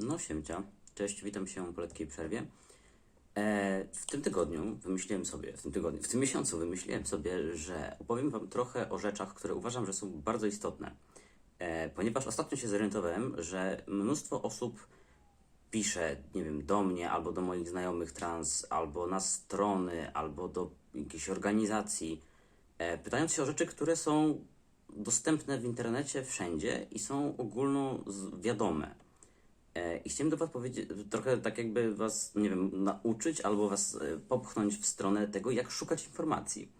No siemcia, cześć, witam się po letkiej przerwie. E, w tym tygodniu wymyśliłem sobie, w tym tygodniu, w tym miesiącu wymyśliłem sobie, że opowiem Wam trochę o rzeczach, które uważam, że są bardzo istotne. E, ponieważ ostatnio się zorientowałem, że mnóstwo osób pisze, nie wiem, do mnie, albo do moich znajomych trans, albo na strony, albo do jakiejś organizacji, e, pytając się o rzeczy, które są dostępne w internecie wszędzie i są ogólno wiadome. E, I chciałem do Was powiedzieć, trochę tak jakby Was, nie wiem, nauczyć albo Was e, popchnąć w stronę tego, jak szukać informacji.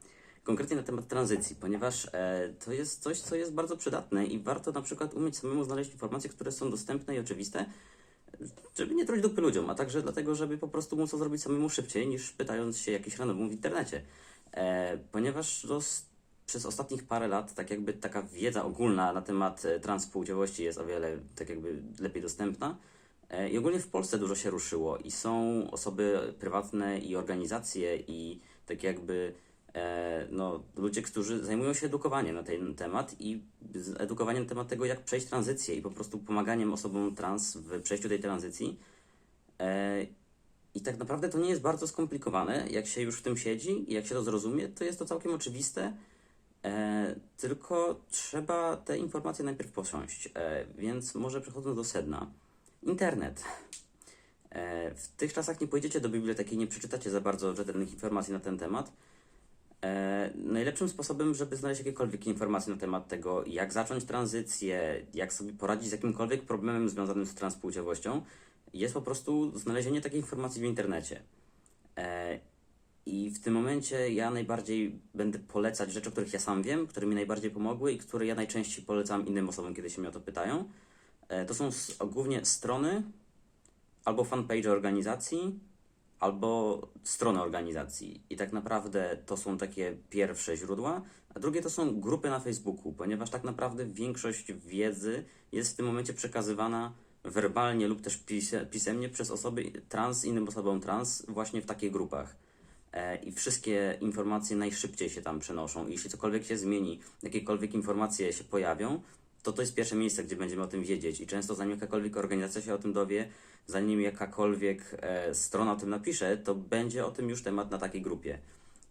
Konkretnie na temat tranzycji, ponieważ e, to jest coś, co jest bardzo przydatne i warto na przykład umieć samemu znaleźć informacje, które są dostępne i oczywiste, żeby nie truć dupy ludziom, a także dlatego, żeby po prostu móc to zrobić samemu szybciej, niż pytając się jakichś randomów w internecie. Ponieważ s- przez ostatnich parę lat tak jakby taka wiedza ogólna na temat e, transpłciowości jest o wiele tak jakby lepiej dostępna. E, I ogólnie w Polsce dużo się ruszyło i są osoby prywatne i organizacje i tak jakby e, no, ludzie, którzy zajmują się edukowaniem na ten temat i edukowaniem na temat tego, jak przejść tranzycję i po prostu pomaganiem osobom trans w przejściu tej tranzycji. I tak naprawdę to nie jest bardzo skomplikowane, jak się już w tym siedzi i jak się to zrozumie, to jest to całkiem oczywiste. E, tylko trzeba te informacje najpierw posiąść. E, więc może przechodząc do sedna. Internet. E, w tych czasach nie pójdziecie do biblioteki, nie przeczytacie za bardzo rzetelnych informacji na ten temat. E, najlepszym sposobem, żeby znaleźć jakiekolwiek informacje na temat tego, jak zacząć tranzycję, jak sobie poradzić z jakimkolwiek problemem związanym z transpłciowością, jest po prostu znalezienie takiej informacji w internecie. E, I w tym momencie ja najbardziej będę polecać rzeczy, o których ja sam wiem, które mi najbardziej pomogły i które ja najczęściej polecam innym osobom, kiedy się mnie o to pytają. E, to są głównie strony albo fanpage organizacji, albo strony organizacji. I tak naprawdę to są takie pierwsze źródła, a drugie to są grupy na Facebooku, ponieważ tak naprawdę większość wiedzy jest w tym momencie przekazywana werbalnie lub też pise- pisemnie przez osoby trans, innym osobom trans, właśnie w takich grupach. E, I wszystkie informacje najszybciej się tam przenoszą. I jeśli cokolwiek się zmieni, jakiekolwiek informacje się pojawią, to to jest pierwsze miejsce, gdzie będziemy o tym wiedzieć. I często zanim jakakolwiek organizacja się o tym dowie, zanim jakakolwiek e, strona o tym napisze, to będzie o tym już temat na takiej grupie.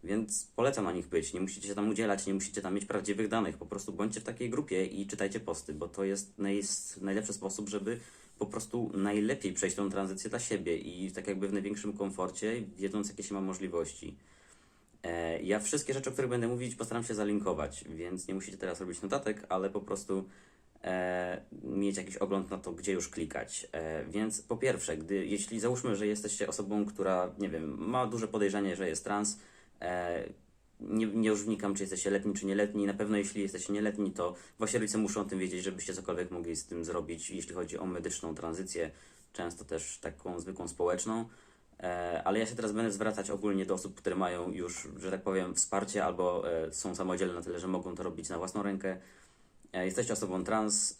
Więc polecam na nich być. Nie musicie się tam udzielać, nie musicie tam mieć prawdziwych danych. Po prostu bądźcie w takiej grupie i czytajcie posty, bo to jest naj, najlepszy sposób, żeby po prostu najlepiej przejść tą tranzycję dla siebie i tak jakby w największym komforcie, wiedząc jakie się ma możliwości. E, Ja wszystkie rzeczy, o których będę mówić, postaram się zalinkować, więc nie musicie teraz robić notatek, ale po prostu e, mieć jakiś ogląd na to, gdzie już klikać. E, więc po pierwsze, gdy, jeśli załóżmy, że jesteście osobą, która, nie wiem, ma duże podejrzenie, że jest trans, e, nie, nie już wnikam, czy jesteście letni, czy nieletni. Na pewno, jeśli jesteście nieletni, to wasi rodzice muszą o tym wiedzieć, żebyście cokolwiek mogli z tym zrobić, jeśli chodzi o medyczną tranzycję, często też taką zwykłą społeczną. E, Ale ja się teraz będę zwracać ogólnie do osób, które mają już, że tak powiem, wsparcie albo e, są samodzielne na tyle, że mogą to robić na własną rękę. E, Jesteście osobą trans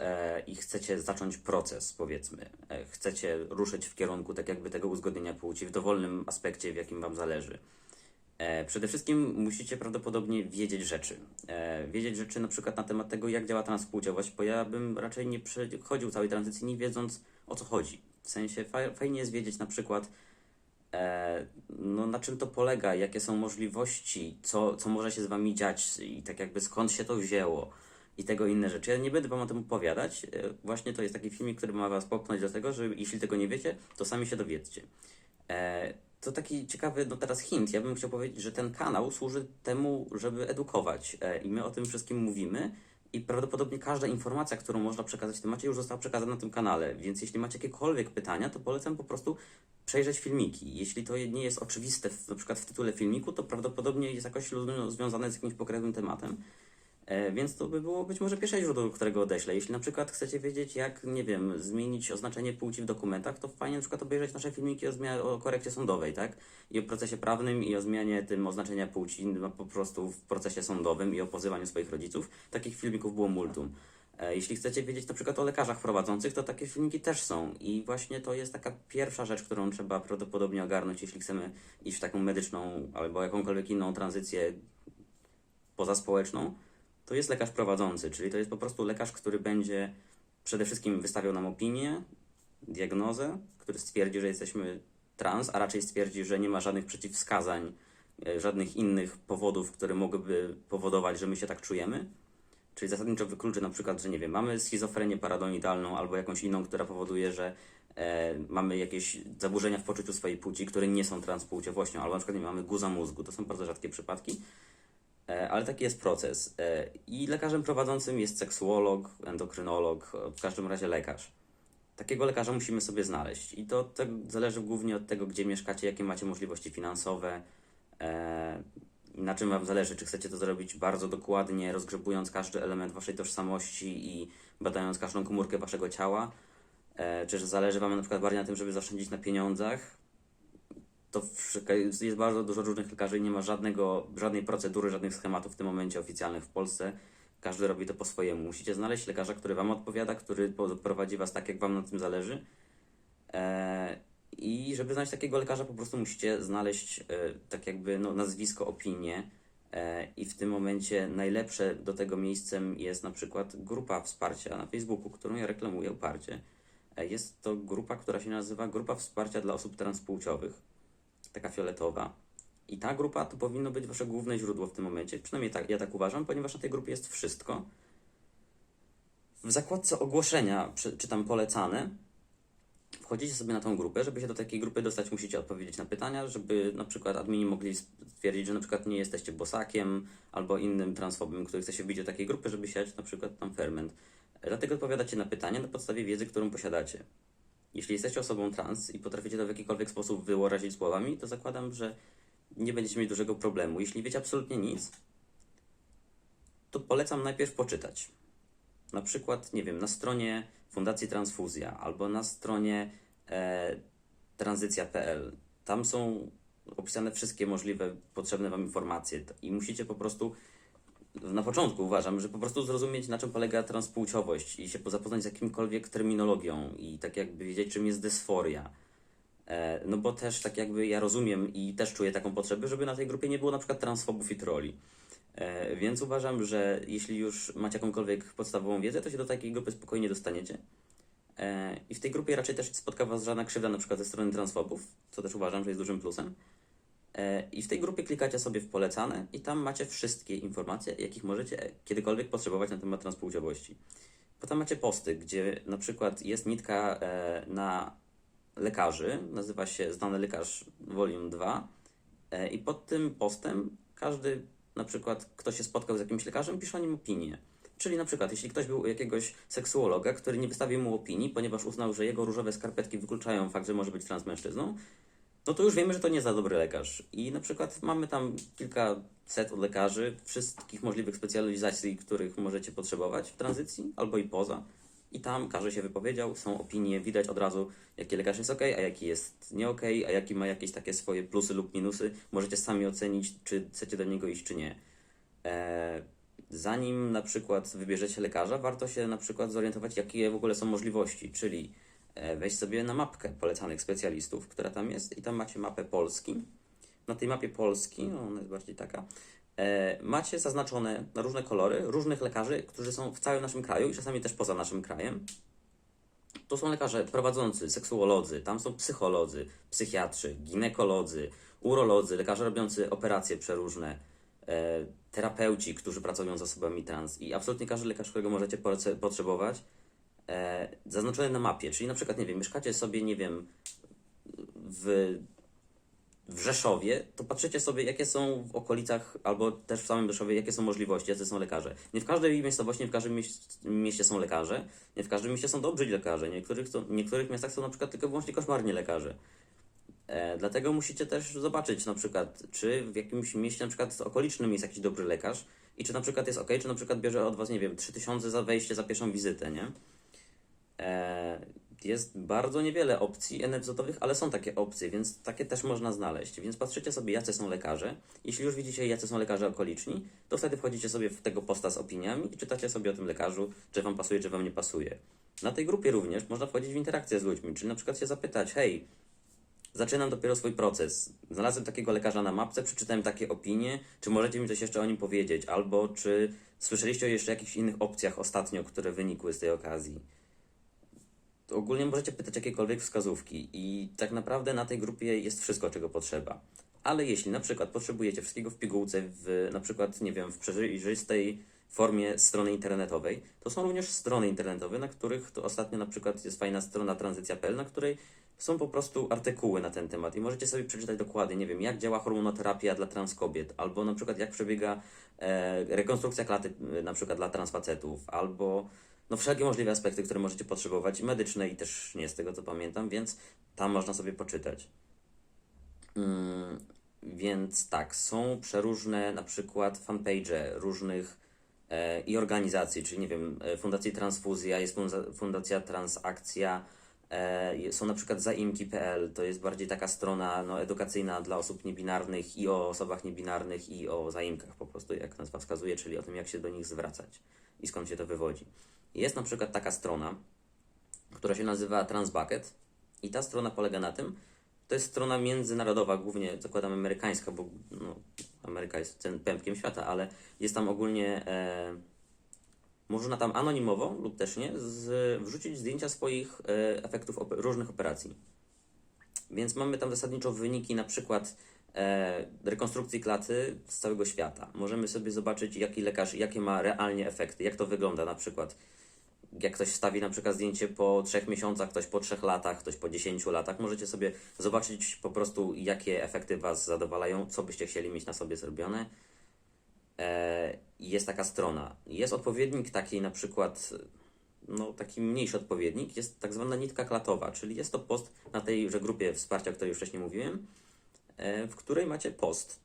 i chcecie zacząć proces, powiedzmy. Chcecie ruszyć w kierunku tak jakby tego uzgodnienia płci w dowolnym aspekcie, w jakim Wam zależy. E, Przede wszystkim musicie prawdopodobnie wiedzieć rzeczy. E, Wiedzieć rzeczy na przykład na temat tego, jak działa transpłciowość, bo ja bym raczej nie przechodził całej tranzycji nie wiedząc o co chodzi. W sensie fa- fajnie jest wiedzieć na przykład, e, no, na czym to polega, jakie są możliwości, co, co może się z Wami dziać i tak jakby skąd się to wzięło i tego inne rzeczy. Ja nie będę Wam o tym opowiadać. Właśnie to jest taki filmik, który ma Was popchnąć do tego, że jeśli tego nie wiecie, to sami się dowiedzcie. To taki ciekawy, no teraz hint. Ja bym chciał powiedzieć, że ten kanał służy temu, żeby edukować e, i my o tym wszystkim mówimy i prawdopodobnie każda informacja, którą można przekazać w temacie już została przekazana na tym kanale, więc jeśli macie jakiekolwiek pytania, to polecam po prostu przejrzeć filmiki. Jeśli to nie jest oczywiste na przykład w tytule filmiku, to prawdopodobnie jest jakoś związane z jakimś pokrewnym tematem. E, Więc to by było być może pierwsze źródło, do którego odeślę. Jeśli na przykład chcecie wiedzieć, jak, nie wiem, zmienić oznaczenie płci w dokumentach, to fajnie na przykład obejrzeć nasze filmiki o, zmia- o korekcie sądowej, tak? I o procesie prawnym, i o zmianie tym oznaczenia płci no, po prostu w procesie sądowym i o pozywaniu swoich rodziców. Takich filmików było multum. E, Jeśli chcecie wiedzieć na przykład o lekarzach prowadzących, to takie filmiki też są. I właśnie to jest taka pierwsza rzecz, którą trzeba prawdopodobnie ogarnąć, jeśli chcemy iść w taką medyczną albo jakąkolwiek inną tranzycję pozaspołeczną to jest lekarz prowadzący, czyli to jest po prostu lekarz, który będzie przede wszystkim wystawiał nam opinię, diagnozę, który stwierdzi, że jesteśmy trans, a raczej stwierdzi, że nie ma żadnych przeciwwskazań, e, żadnych innych powodów, które mogłyby powodować, że my się tak czujemy. Czyli zasadniczo wykluczy na przykład, że nie wiem, mamy schizofrenię paradonidalną albo jakąś inną, która powoduje, że e, mamy jakieś zaburzenia w poczuciu swojej płci, które nie są transpłciowością, albo na przykład nie mamy guza mózgu. To są bardzo rzadkie przypadki. E, Ale taki jest proces. E, I lekarzem prowadzącym jest seksuolog, endokrynolog, w każdym razie lekarz. Takiego lekarza musimy sobie znaleźć. I to, to zależy głównie od tego, gdzie mieszkacie, jakie macie możliwości finansowe, e, na czym Wam zależy. Czy chcecie to zrobić bardzo dokładnie, rozgrzebując każdy element Waszej tożsamości i badając każdą komórkę Waszego ciała, czy że zależy Wam na przykład bardziej na tym, żeby zaoszczędzić na pieniądzach, to jest bardzo dużo różnych lekarzy i nie ma żadnego, żadnej procedury, żadnych schematów w tym momencie oficjalnych w Polsce. Każdy robi to po swojemu. Musicie znaleźć lekarza, który Wam odpowiada, który prowadzi Was tak, jak Wam na tym zależy. E, I żeby znaleźć takiego lekarza, po prostu musicie znaleźć e, tak jakby no, nazwisko, opinię. E, I w tym momencie najlepsze do tego miejscem jest na przykład grupa wsparcia na Facebooku, którą ja reklamuję uparcie. Jest to grupa, która się nazywa Grupa Wsparcia dla Osób Transpłciowych taka fioletowa. I ta grupa to powinno być wasze główne źródło w tym momencie. Przynajmniej tak, ja tak uważam, ponieważ na tej grupie jest wszystko. W zakładce ogłoszenia, czy, tam polecane, wchodzicie sobie na tą grupę. Żeby się do takiej grupy dostać, musicie odpowiedzieć na pytania, żeby na przykład admini mogli stwierdzić, że na przykład nie jesteście bosakiem albo innym transfobem, który chce się wbić do takiej grupy, żeby siać na przykład tam ferment. Dlatego odpowiadacie na pytania na podstawie wiedzy, którą posiadacie. Jeśli jesteście osobą trans i potraficie to w jakikolwiek sposób wyrazić słowami, to zakładam, że nie będziecie mieć dużego problemu. Jeśli wiecie absolutnie nic, to polecam najpierw poczytać. Na przykład, nie wiem, na stronie Fundacji Transfuzja albo na stronie e, tranzycja.pl. Tam są opisane wszystkie możliwe potrzebne Wam informacje i musicie po prostu na początku uważam, że po prostu zrozumieć, na czym polega transpłciowość i się zapoznać z jakimkolwiek terminologią i tak jakby wiedzieć, czym jest dysforia. E, no bo też tak jakby ja rozumiem i też czuję taką potrzebę, żeby na tej grupie nie było na przykład transfobów i troli. E, więc uważam, że jeśli już macie jakąkolwiek podstawową wiedzę, to się do takiej grupy spokojnie dostaniecie. E, I w tej grupie raczej też spotka Was żadna krzywda na przykład ze strony transfobów, co też uważam, że jest dużym plusem. E, I w tej grupie klikacie sobie w polecane i tam macie wszystkie informacje, jakich możecie kiedykolwiek potrzebować na temat transpłciowości. Potem macie posty, gdzie na przykład jest nitka e, na lekarzy, nazywa się Znany Lekarz Volume 2 e, i pod tym postem każdy, na przykład kto się spotkał z jakimś lekarzem, pisze o nim opinię. Czyli na przykład, jeśli ktoś był jakiegoś seksuologa, który nie wystawił mu opinii, ponieważ uznał, że jego różowe skarpetki wykluczają fakt, że może być transmężczyzną, no to już wiemy, że to nie za dobry lekarz. I na przykład mamy tam kilkaset lekarzy, wszystkich możliwych specjalizacji, których możecie potrzebować w tranzycji albo i poza. I tam każdy się wypowiedział, są opinie, widać od razu, jaki lekarz jest ok, a jaki jest nie ok, a jaki ma jakieś takie swoje plusy lub minusy. Możecie sami ocenić, czy chcecie do niego iść, czy nie. Eee, zanim na przykład wybierzecie lekarza, warto się na przykład zorientować, jakie w ogóle są możliwości, czyli e, wejść sobie na mapkę polecanych specjalistów, która tam jest i tam macie mapę Polski. Na tej mapie Polski, no ona jest bardziej taka, e, macie zaznaczone na różne kolory różnych lekarzy, którzy są w całym naszym kraju i czasami też poza naszym krajem. To są lekarze prowadzący, seksuolodzy, tam są psycholodzy, psychiatrzy, ginekolodzy, urolodzy, lekarze robiący operacje przeróżne, e, terapeuci, którzy pracują z osobami trans i absolutnie każdy lekarz, którego możecie potrzebować, e, zaznaczony na mapie. Czyli na przykład, nie wiem, mieszkacie sobie, nie wiem, w, w Rzeszowie, to patrzycie sobie, jakie są w okolicach, albo też w samym Rzeszowie, jakie są możliwości, jacy są lekarze. Nie w każdej miejscowości, nie w każdym mieś- mieście są lekarze, nie w każdym mieście są dobrzy lekarze, niektórych, w niektórych miastach są na przykład tylko wyłącznie koszmarni lekarze. E, dlatego musicie też zobaczyć na przykład, czy w jakimś mieście na przykład okolicznym jest jakiś dobry lekarz i czy na przykład jest ok, czy na przykład bierze od Was, nie wiem, 3000 za wejście za pierwszą wizytę, nie? E, jest bardzo niewiele opcji NFZ-owych, ale są takie opcje, więc takie też można znaleźć. Więc patrzycie sobie, jacy są lekarze. Jeśli już widzicie, jacy są lekarze okoliczni, to wtedy wchodzicie sobie w tego posta z opiniami i czytacie sobie o tym lekarzu, czy Wam pasuje, czy Wam nie pasuje. Na tej grupie również można wchodzić w interakcję z ludźmi, czyli na przykład się zapytać, hej, zaczynam dopiero swój proces. Znalazłem takiego lekarza na mapce, przeczytałem takie opinie, czy możecie mi coś jeszcze o nim powiedzieć, albo czy słyszeliście o jeszcze jakichś innych opcjach ostatnio, które wynikły z tej okazji. Ogólnie możecie pytać jakiekolwiek wskazówki i tak naprawdę na tej grupie jest wszystko, czego potrzeba. Ale jeśli na przykład potrzebujecie wszystkiego w pigułce, w na przykład, nie wiem, w przejrzystej formie strony internetowej, to są również strony internetowe, na których to ostatnio na przykład jest fajna strona tranzycja.pl, na której są po prostu artykuły na ten temat i możecie sobie przeczytać dokładnie, nie wiem, jak działa hormonoterapia dla trans kobiet, albo na przykład jak przebiega e, rekonstrukcja klaty na przykład dla transfacetów, albo no wszelkie możliwe aspekty, które możecie potrzebować, medyczne i też nie z tego co pamiętam, więc tam można sobie poczytać. Mm, więc tak, są przeróżne na przykład fanpage różnych e, i organizacji, czyli nie wiem, e, Fundacji Transfuzja, jest Fundacja Transakcja, e, są na przykład zaimki.pl, to jest bardziej taka strona no, edukacyjna dla osób niebinarnych i o osobach niebinarnych i o zaimkach po prostu, jak nazwa wskazuje, czyli o tym, jak się do nich zwracać i skąd się to wywodzi. Jest na przykład taka strona, która się nazywa Transbucket i ta strona polega na tym, to jest strona międzynarodowa, głównie zakładam amerykańska, bo no, Ameryka jest tym pępkiem świata, ale jest tam ogólnie, e, można tam anonimowo lub też nie, z, wrzucić zdjęcia swoich e, efektów op- różnych operacji. Więc mamy tam zasadniczo wyniki na przykład rekonstrukcji klaty z całego świata. Możemy sobie zobaczyć, jaki lekarz, jakie ma realnie efekty, jak to wygląda na przykład. Jak ktoś wstawi na przykład zdjęcie po trzech miesiącach, ktoś po trzech latach, ktoś po 10 latach, możecie sobie zobaczyć po prostu, jakie efekty Was zadowalają, co byście chcieli mieć na sobie zrobione. E, jest taka strona. Jest odpowiednik taki na przykład, no taki mniejszy odpowiednik, jest tak zwana nitka klatowa, czyli jest to post na tejże grupie wsparcia, o której już wcześniej mówiłem, e, w której macie post,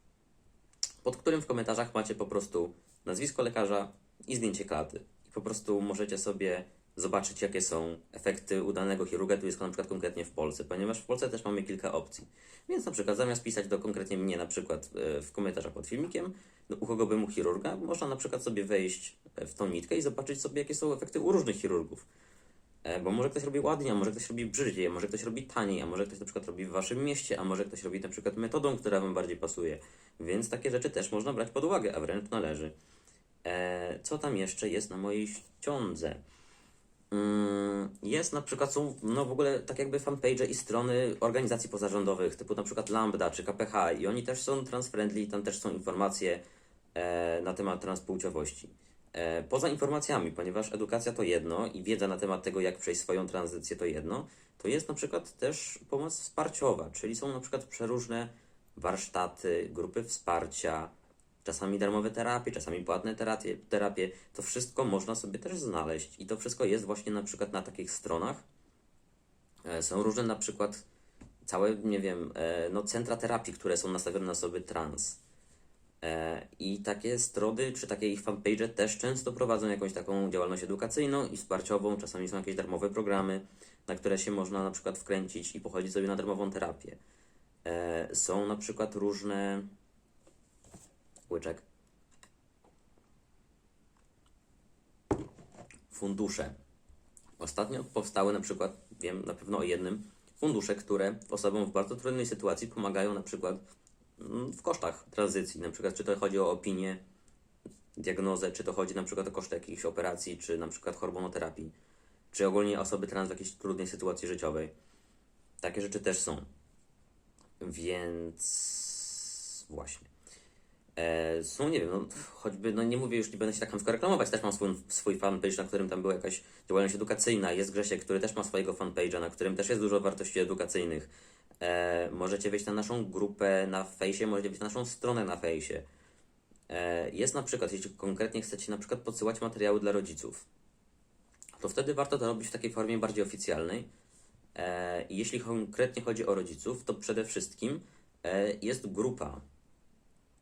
pod którym w komentarzach macie po prostu nazwisko lekarza i zdjęcie klaty. I po prostu możecie sobie zobaczyć, jakie są efekty udanego chirurga, tu jest na przykład konkretnie w Polsce, ponieważ w Polsce też mamy kilka opcji. Więc na przykład zamiast pisać do konkretnie mnie na przykład e, w komentarzach pod filmikiem, no, u kogo bym u chirurga, można na przykład sobie wejść e, w tą nitkę i zobaczyć sobie, jakie są efekty u różnych chirurgów. E, Bo może ktoś robi ładnie, a może ktoś robi brzydziej, a może ktoś robi taniej, a może ktoś na przykład robi w waszym mieście, a może ktoś robi na przykład metodą, która wam bardziej pasuje. Więc takie rzeczy też można brać pod uwagę, a wręcz należy. E, co tam jeszcze jest na mojej ściądze? Mm, Jest na przykład, są no w ogóle tak jakby fanpage i strony organizacji pozarządowych, typu na przykład Lambda czy KPH i oni też są transfriendly, tam też są informacje e, na temat transpłciowości. E, poza informacjami, ponieważ edukacja to jedno i wiedza na temat tego, jak przejść swoją tranzycję to jedno, to jest na przykład też pomoc wsparciowa, czyli są na przykład przeróżne warsztaty, grupy wsparcia, czasami darmowe terapie, czasami płatne terapie, terapie. To wszystko można sobie też znaleźć i to wszystko jest właśnie na przykład na takich stronach. E, Są różne na przykład całe, nie wiem, e, no centra terapii, które są nastawione na osoby trans. E, I takie strony, czy takie ich fanpage też często prowadzą jakąś taką działalność edukacyjną i wsparciową. Czasami są jakieś darmowe programy, na które się można na przykład wkręcić i pochodzić sobie na darmową terapię. E, Są na przykład różne łyczek. Fundusze. Ostatnio powstały na przykład, wiem na pewno o jednym, fundusze, które osobom w bardzo trudnej sytuacji pomagają na przykład w kosztach tranzycji. Na przykład, czy to chodzi o opinię, diagnozę, czy to chodzi na przykład o koszty jakichś operacji, czy na przykład hormonoterapii, czy ogólnie osoby trans w jakiejś trudnej sytuacji życiowej. Takie rzeczy też są. Więc właśnie. E, są, nie wiem, no, choćby, no nie mówię już, nie będę się tak chamsko reklamować, też mam swój, swój fanpage, na którym tam była jakaś działalność edukacyjna, jest Grzesiek, który też ma swojego fanpage'a, na którym też jest dużo wartości edukacyjnych. E, możecie wejść na naszą grupę na fejsie, możecie wejść na naszą stronę na fejsie. E, jest na przykład, jeśli konkretnie chcecie na przykład podsyłać materiały dla rodziców, to wtedy warto to robić w takiej formie bardziej oficjalnej. E, jeśli konkretnie chodzi o rodziców, to przede wszystkim e, jest grupa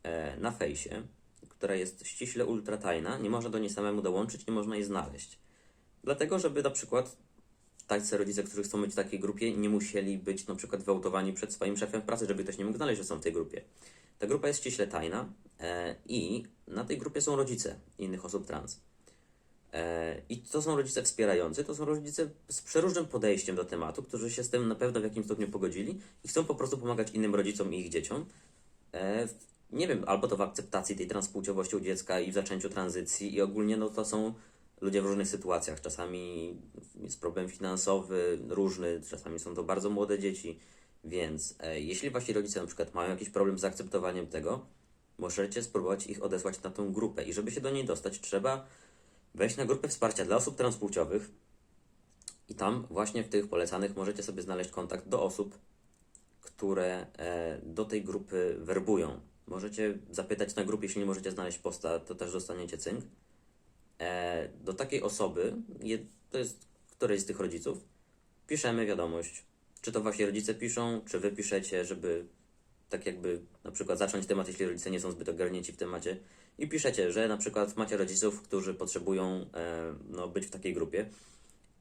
e, na fejsie, która jest ściśle ultratajna, nie można do niej samemu dołączyć, nie można jej znaleźć. Dlatego, żeby na przykład tacy rodzice, którzy chcą być w takiej grupie, nie musieli być na przykład wyautowani przed swoim szefem w pracy, żeby ktoś nie mógł znaleźć, że są w tej grupie. Ta grupa jest ściśle tajna e, i na tej grupie są rodzice innych osób trans. E, I to są rodzice wspierający, to są rodzice z przeróżnym podejściem do tematu, którzy się z tym na pewno w jakimś stopniu pogodzili i chcą po prostu pomagać innym rodzicom i ich dzieciom. E, nie wiem, albo to w akceptacji tej transpłciowości u dziecka i w zaczęciu tranzycji i ogólnie no to są ludzie w różnych sytuacjach. Czasami jest problem finansowy, różny, czasami są to bardzo młode dzieci, więc e, jeśli wasi rodzice na przykład mają jakiś problem z akceptowaniem tego, możecie spróbować ich odesłać na tą grupę i żeby się do niej dostać, trzeba wejść na grupę wsparcia dla osób transpłciowych i tam właśnie w tych polecanych możecie sobie znaleźć kontakt do osób, które e, do tej grupy werbują. Możecie zapytać na grupie, jeśli nie możecie znaleźć posta, to też dostaniecie cynk. E, do takiej osoby, to jest któryś z tych rodziców, piszemy wiadomość. Czy to wasi rodzice piszą, czy wy piszecie, żeby tak jakby na przykład zacząć temat, jeśli rodzice nie są zbyt ogarnięci w temacie. I piszecie, że na przykład macie rodziców, którzy potrzebują e, no, być w takiej grupie.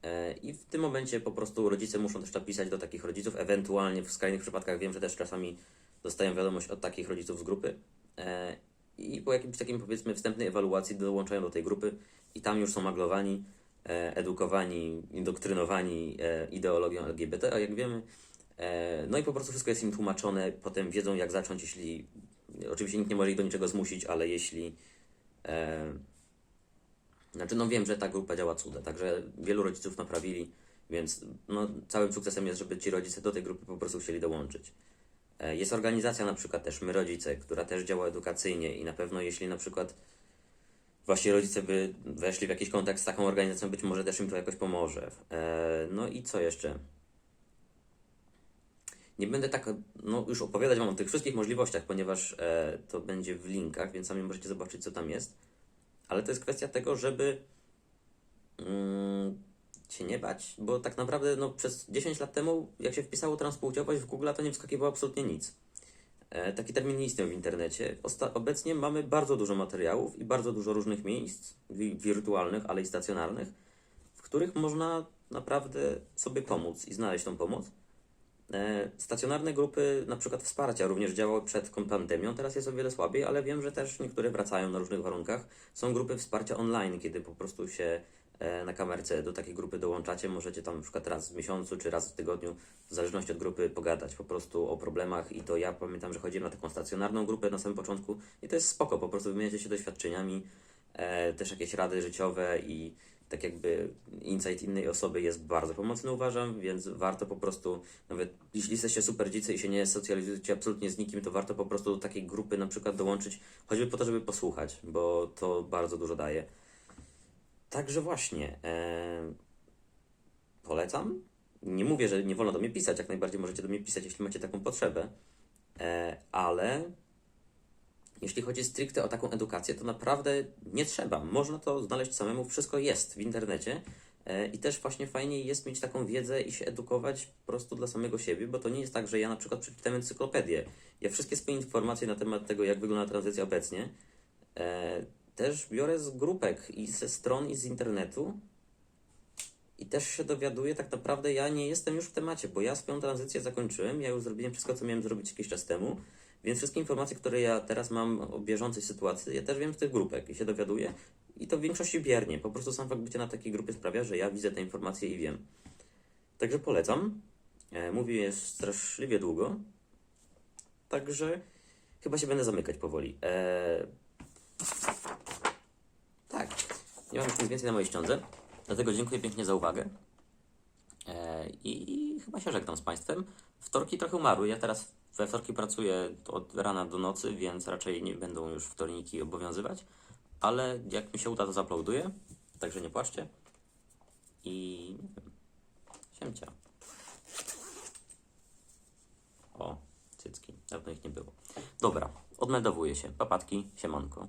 E, I w tym momencie po prostu rodzice muszą też napisać do takich rodziców, ewentualnie w skrajnych przypadkach wiem, że też czasami dostają wiadomość od takich rodziców z grupy i po jakimś takim powiedzmy wstępnej ewaluacji dołączają do tej grupy i tam już są maglowani, e, edukowani, indoktrynowani e, ideologią LGBT, a jak wiemy, e, no i po prostu wszystko jest im tłumaczone, potem wiedzą jak zacząć, jeśli, oczywiście nikt nie może ich do niczego zmusić, ale jeśli znaczy, no wiem, że ta grupa działa cuda, także wielu rodziców naprawili, więc no, całym sukcesem jest, żeby ci rodzice do tej grupy po prostu chcieli dołączyć. E, Jest organizacja na przykład też My Rodzice, która też działa edukacyjnie i na pewno jeśli na przykład wasi rodzice by weszli w jakiś kontakt z taką organizacją, być może też im to jakoś pomoże. E, No i co jeszcze? Nie będę tak no, już opowiadać Wam o tych wszystkich możliwościach, ponieważ e, to będzie w linkach, więc sami możecie zobaczyć, co tam jest. Ale to jest kwestia tego, żeby mm, się nie bać, bo tak naprawdę no, przez 10 lat temu, jak się wpisało transpłciowość w Google, to nie wskakiwało absolutnie nic. E, taki termin nie istniał w internecie. Osta- obecnie mamy bardzo dużo materiałów i bardzo dużo różnych miejsc wi- wirtualnych, ale i stacjonarnych, w których można naprawdę sobie pomóc i znaleźć tą pomoc. E, Stacjonarne grupy, na przykład wsparcia, również działały przed pandemią, teraz jest o wiele słabiej, ale wiem, że też niektóre wracają na różnych warunkach. Są grupy wsparcia online, kiedy po prostu się na kamerce do takiej grupy dołączacie, możecie tam na przykład raz w miesiącu czy raz w tygodniu, w zależności od grupy, pogadać po prostu o problemach. I to ja pamiętam, że chodziłem na taką stacjonarną grupę na samym początku i to jest spoko, po prostu wymieniacie się doświadczeniami, e, też jakieś rady życiowe i tak jakby insight innej osoby jest bardzo pomocny uważam, więc warto po prostu, nawet jeśli jesteście super dzicy i się nie socjalizujecie absolutnie z nikim, to warto po prostu do takiej grupy na przykład dołączyć, choćby po to, żeby posłuchać, bo to bardzo dużo daje. Także właśnie, e, polecam. Nie mówię, że nie wolno do mnie pisać, jak najbardziej możecie do mnie pisać, jeśli macie taką potrzebę, e, ale jeśli chodzi stricte o taką edukację, to naprawdę nie trzeba. Można to znaleźć samemu, wszystko jest w internecie. E, I też właśnie fajnie jest mieć taką wiedzę i się edukować po prostu dla samego siebie, bo to nie jest tak, że ja na przykład przeczytałem encyklopedię. Ja wszystkie swoje informacje na temat tego, jak wygląda tranzycja obecnie, e, też biorę z grupek i ze stron i z internetu. I też się dowiaduję, tak naprawdę ja nie jestem już w temacie, bo ja swoją tranzycję zakończyłem, ja już zrobiłem wszystko, co miałem zrobić jakiś czas temu, więc wszystkie informacje, które ja teraz mam o bieżącej sytuacji, ja też wiem z tych grupek i się dowiaduję. I to w większości biernie. Po prostu sam fakt bycia na takiej grupie sprawia, że ja widzę te informacje i wiem. Także polecam. E, mówię straszliwie długo. Także chyba się będę zamykać powoli. E, tak. Nie mam nic więcej na mojej ściądze. Dlatego dziękuję pięknie za uwagę. E, I chyba się żegnam z Państwem. Wtorki trochę umarły. Ja teraz we wtorki pracuję od rana do nocy, więc raczej nie będą już wtorniki obowiązywać. Ale jak mi się uda, to zaploaduję. Także nie płaczcie. I nie wiem. Siemcia. O, cycki. Dawno ich nie było. Dobra, odmeldowuję się. Papatki, siemanko.